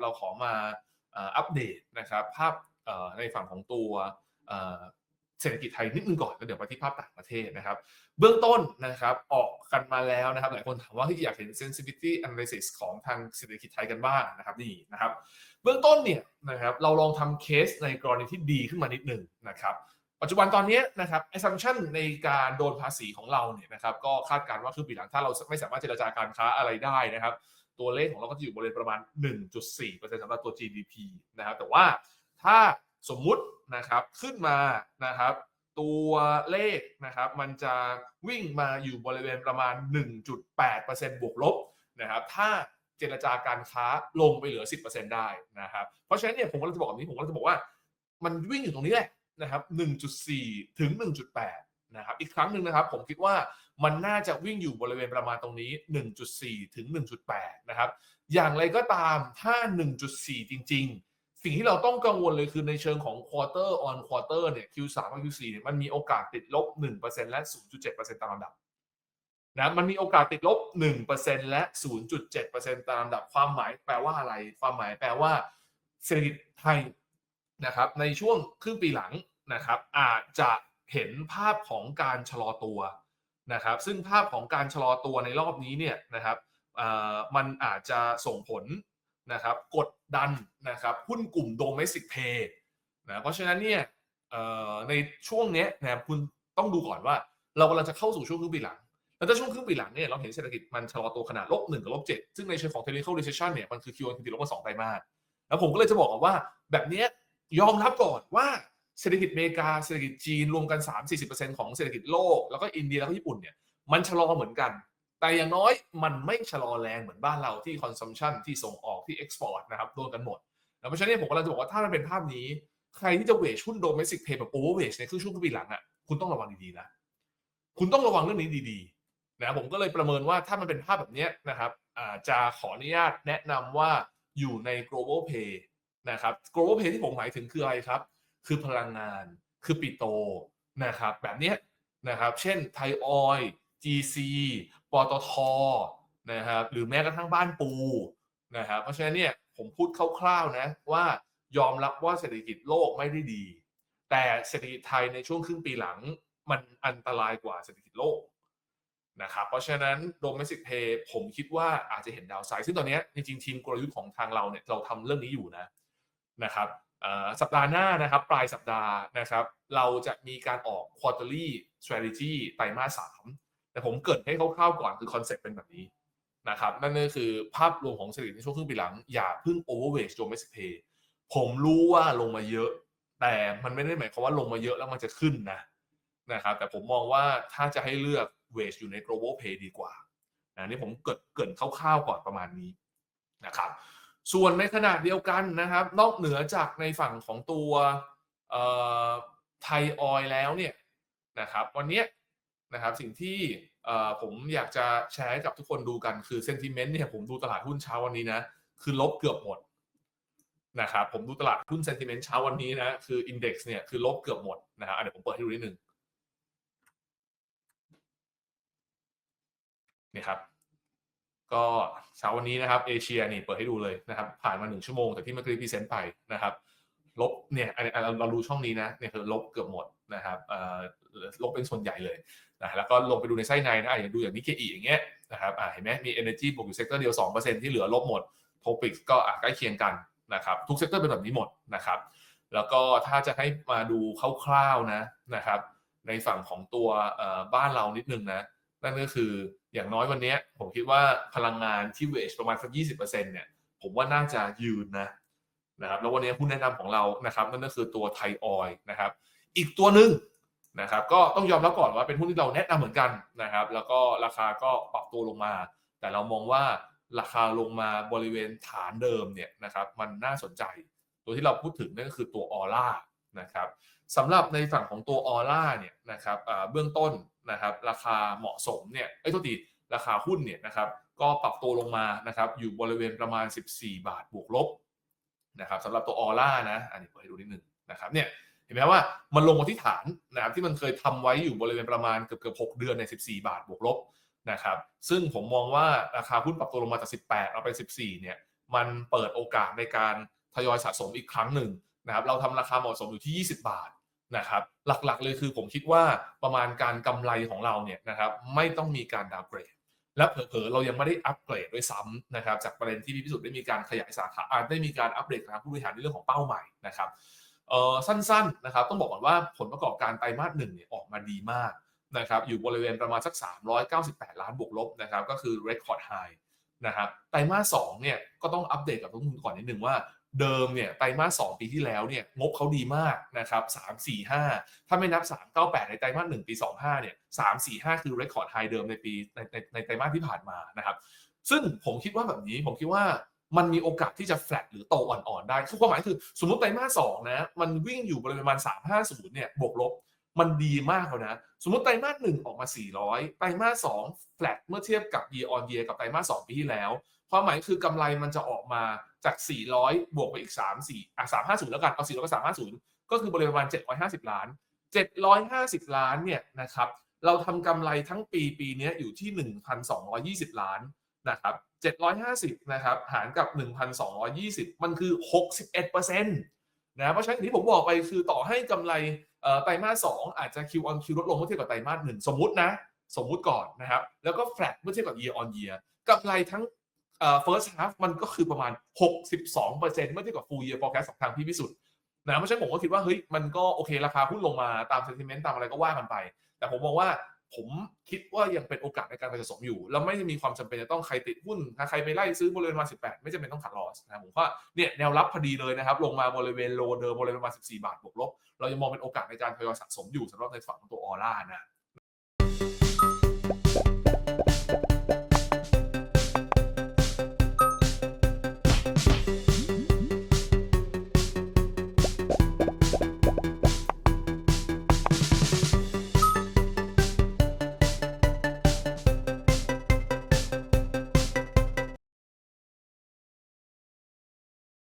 เราขอมาอัปเดตนะครับภาพในฝั่งของตัวเศรษฐกิจไทยนิดนึงก่อนแล้วเดี๋ยวไปที่ภาพต่างประเทศนะครับ เบื้องต้นนะครับออกกันมาแล้วนะครับ หลายคนถามว่าที่อยากเห็น sensitivity analysis ของทางเศรษฐกิจไทยกันบ้างนะครับนี่นะครับ เบื้องต้นเนี่ยนะครับเราลองทำเคสในกรณีที่ดีขึ้นมานิดหนึ่งนะครับ ปัจจุบันตอนนี้นะครับ assumption ในการโดนภาษีของเราเนี่ยนะครับ ก็คาดการณ์ว่าคือปีหลังถ้าเราไม่สามารถเจรจาการค้าอะไรได้นะครับ ตัวเลขของเราก็จะอยู่บริเวณประมาณ 1.4%สำหรับตัว GDP นะครับ แต่ว่าถ้าสมมุตินะครับขึ้นมานะครับ ตัวเลขนะครับมันจะวิ่งมาอยู่บริเวณประมาณ 1.8%บวกลบนะครับ ถ้าเจรจาการค้าลงไปเหลือ 10%ได้นะครับ เพราะฉะนั้นเนี่ยผมก็จะบอกแบบนี้ผมก็จะบอกว่า มันวิ่งอยู่ตรงนี้แหละนะครับ 1.4 ถึง 1.8 นะครับ อีกครั้งหนึ่งนะครับ ผมคิดว่า มันน่าจะวิ่งอยู่บริเวณประมาณตรงนี้ 1.4 ถึง 1.8 นะครับ อย่างไรก็ตามถ้า 1.4 จริง ๆ สิ่งที่เราต้องกังวลเลยคือในเชิงของ quarter on quarter เนี่ย Q3 กับ Q4 เนี่ยมันมีโอกาสติดลบ 1%และ 0.7%ตามลำดับนะมันมีโอกาสติดลบ 1%และ 0.7%ตามลำดับความหมายแปลว่าอะไร ความหมายแปลว่าเศรษฐกิจไทยนะครับในช่วงครึ่งปีหลังนะครับอาจจะเห็นภาพของการชะลอตัว นะครับซึ่งภาพของการชะลอตัวในรอบนี้เนี่ยนะครับมันอาจจะส่งผลนะครับกดดันนะครับหุ้นกลุ่ม domestic pay นะเพราะฉะนั้นเนี่ยในช่วงนี้นะคุณต้องดูก่อนว่า เรากำลังจะเข้าสู่ช่วงครึ่งปีหลัง แล้วถ้าช่วงครึ่งปีหลังเนี่ยเราเห็นเศรษฐกิจมันชะลอตัวขนาดลบหนึ่งกับลบเจ็ดซึ่งในเชิงของ technical recession เนี่ยมันคือ Q1 ติดลบมาสองไตรมาสแล้วผมก็เลยจะบอกว่าแบบนี้ยอมรับก่อนว่า เศรษฐกิจอเมริกาเศรษฐกิจจีนรวมกัน 3-40%ของเศรษฐกิจโลก แล้วก็อินเดียแล้วก็ญี่ปุ่นเนี่ยมันชะลอเหมือนกัน แต่อย่างน้อยมันไม่ชะลอแรงเหมือนบ้านเราที่คอนซัมชันที่ส่งออกที่เอ็กซ์พอร์ตนะครับโดนกันหมดเพราะฉะนั้นผมกำลังจะบอกว่าถ้ามันเป็นภาพนี้ ใครที่จะเวชหุ้นโดเมสิกเพย์แบบโอเวอร์เวชในครึ่งช่วงปีหลังอะคุณต้องระวังดีๆนะคุณต้องระวังเรื่องนี้ดีๆนะผมก็เลยประเมินว่าถ้ามันเป็นภาพแบบนี้นะครับจะขออนุญาตแนะนำว่าอยู่ใน global pay นะครับ global pay ที่ผมหมายถึงคืออะไรครับ คือพลังงาน คือปิโตนะครับ แบบนี้นะครับ เช่นไทยออย GC ปตทนะครับ หรือแม้กระทั่งบ้านปูนะครับ เพราะฉะนั้นเนี่ยผมพูดคร่าวๆนะว่ายอมรับว่าเศรษฐกิจโลกไม่ได้ดี แต่เศรษฐกิจไทยในช่วงครึ่งปีหลังมันอันตรายกว่าเศรษฐกิจโลกนะครับเพราะฉะนั้น domestic pay ผมคิดว่าอาจจะเห็นดาวไซด์ซึ่งตอนนี้จริงๆทีมกลยุทธ์ของทางเราเนี่ยเราทำเรื่องนี้อยู่นะนะครับ สัปดาห์หน้านะครับปลายสัปดาห์นะครับ เราจะมีการออก quarterly strategy ไตรมาสสามแต่ผมเกิดให้คร่าวๆก่อนคือคอนเซ็ปต์เป็นแบบนี้นะครับนั่นก็คือภาพรวมของเศรษฐกิจในช่วงครึ่งปีหลัง อย่าเพึ่ง overweight domestic pay ผมรู้ว่าลงมาเยอะ แต่มันไม่ได้หมายความว่าลงมาเยอะแล้วมันจะขึ้นนะนะครับแต่ผมมองว่าถ้าจะให้เลือก wage อยู่ใน global pay ดีกว่านะนี่ผมเกิดเกิดคร่าวๆก่อนประมาณนี้นะครับ ส่วนในขณะเดียวกันนะครับ นอกเหนือจากในฝั่งของตัวไทยออยแล้วเนี่ยนะครับ วันนี้นะครับสิ่งที่ผมอยากจะแชร์ให้กับทุกคนดูกันคือเซนติเมนต์เนี่ยผมดูตลาดหุ้นเช้าวันนี้นะ คือลบเกือบหมดนะครับผมดูตลาดหุ้นเซนติเมนต์เช้าวันนี้นะคืออินเด็กซ์เนี่ยคือลบเกือบหมดนะครับเดี๋ยวผมเปิดให้ดูนิดนึงนี่ครับ ก็เช้าวันนี้นะครับเอเชียนี่เปิดให้ดูเลยนะครับผ่านมาหนึ่งชั่วโมงแต่ที่เมื่อกี้พรีเซนต์ไปนะครับลบเนี่ยเราเราดูช่องนี้นะเนี่ยคือลบเกือบหมดนะครับลบเป็นส่วนใหญ่เลยนะแล้วก็ลงไปดูในไส้ในนะอย่างดูอย่างนิเคอีอย่างเงี้ยนะครับเห็นไหมมี energy บวกอยู่เซกเตอร์เดียว 2%ที่เหลือลบหมด topics ก็ใกล้เคียงกันนะครับทุกเซกเตอร์เป็นแบบนี้หมดนะครับแล้วก็ถ้าจะให้มาดูคร่าวๆนะนะครับในฝั่งของตัวบ้านเรานิดนึงนะนั่นก็คือ อย่างน้อยวันนี้ผมคิดว่าพลังงานที่เวชประมาณสักยี่สิบเปอร์เซ็นต์เนี่ยผมว่าน่าจะยืนนะนะครับแล้ววันนี้หุ้นแนะนำของเรานะครับนั่นก็คือตัวไทยออยนะครับ อีกตัวหนึ่งนะครับก็ต้องยอมรับก่อนว่าเป็นหุ้นที่เราแนะนำเหมือนกันนะครับ แล้วก็ราคาก็ปรับตัวลงมา แต่เรามองว่าราคาลงมาบริเวณฐานเดิมเนี่ยนะครับมันน่าสนใจ ตัวที่เราพูดถึงนั่นก็คือตัวออร่านะครับ สำหรับในฝั่งของตัวออร่าเนี่ยนะครับเบื้องต้นนะครับราคาเหมาะสมเนี่ยไอ้ตัวดีราคาหุ้นเนี่ยนะครับก็ปรับตัวลงมานะครับอยู่บริเวณประมาณ 14 บาทบวกลบนะครับสำหรับตัวออร่านะอันนี้เปิดให้ดูนิดนึงนะครับเนี่ยเห็นไหมว่ามันลงมาที่ฐานนะครับที่มันเคยทำไว้อยู่บริเวณประมาณเกือบเกือบ6เดือนใน 14 บาทบวกลบนะครับซึ่งผมมองว่าราคาหุ้นปรับตัวลงมาจาก 18 เอาไป 14 เนี่ยมันเปิดโอกาสในการทยอยสะสมอีกครั้งหนึ่งนะครับเราทำราคาเหมาะสมอยู่ที่ 20 บาท นะครับหลักๆเลยคือผมคิดว่าประมาณการกำไรของเราเนี่ยนะครับไม่ต้องมีการดาวเกรด และเผลอๆเรายังไม่ได้อัปเกรดด้วยซ้ำนะครับจากประเด็นที่พี่พิสุทธิ์ได้มีการขยายสาขาได้มีการอัปเดตทางผู้บริหารในเรื่องของเป้าหมายนะครับเอ่อสั้นๆนะครับต้องบอกก่อนว่าผลประกอบการไตรมาสหนึ่งเนี่ยออกมาดีมากนะครับอยู่บริเวณประมาณสัก 398 ล้านบวกลบนะครับก็คือ record high นะครับไตรมาสสองเนี่ยก็ต้องอัปเดตกับทุกคนก่อนนิดนึงว่า เดิมเนี่ยไตรมาสสองปีที่แล้วเนี่ยงบเขาดีมากนะครับสามสี่ห้าถ้าไม่นับสามเก้าแปดในไตรมาสหนึ่งปีสองห้าเนี่ยสามสี่ห้าคือเรคคอร์ดไฮเดิมในปีในในในไตรมาสที่ผ่านมานะครับซึ่งผมคิดว่าแบบนี้ผมคิดว่ามันมีโอกาสที่จะแฟลตหรือโตอ่อนๆได้คือความหมายคือสมมติไตรมาสสองนะมันวิ่งอยู่บริเวณประมาณ350เนี่ยบวกลบ มันดีมากแล้วนะ สมมติไตรมาสหนึ่งออกมา 400 ไตรมาสสอง flat เมื่อเทียบกับ year on year กับไตรมาสสองปีที่แล้ว ความหมายคือกำไรมันจะออกมาจาก 400 บวกไปอีก 3 4อะ350 แล้วกัน เอา 400กับ350 ก็คือบริเวณประมาณ 750 ล้าน 750 ล้านเนี่ยนะครับเราทำกำไรทั้งปีปีนี้อยู่ที่ 1,220 ล้านนะครับ750นะครับหารกับ 1,220 มันคือ 61%นะเพราะฉะนั้นที่ผมบอกไปคือต่อให้กำไร ไตรมาสสองอาจจะ Q on Q ลดลงเมื่อเทียบกับไตรมาสหนึ่งสมมตินะสมมุติก่อนนะครับ แล้วก็แฟลตเมื่อเทียบกับ year on year กำไรทั้งเอ่อ first half มันก็คือประมาณ 62%เมื่อเทียบกับ full year forecast ของทางพี่พิสุทธิ์นะเพราะฉะนั้นผมก็คิดว่าเฮ้ยมันก็โอเคราคาหุ้นลงมาตาม sentiment ตามอะไรก็ว่ากันไป แต่ผมมองว่า ผมคิดว่ายังเป็นโอกาสในการไปสะสมอยู่ แล้วไม่มีความจำเป็นจะต้องใครติดหุ้นถ้าใครไปไล่ซื้อบริเวณมา18 ไม่จำเป็นต้องขัดลอสนะผมว่าเนี่ยแนวรับพอดีเลยนะครับลงมาบริเวณโลเดิมบริเวณประมา14 บาทบวกลบ เรายังมองเป็นโอกาสในการทยอยสะสมอยู่สำหรับในฝั่งของตัวออร่านะ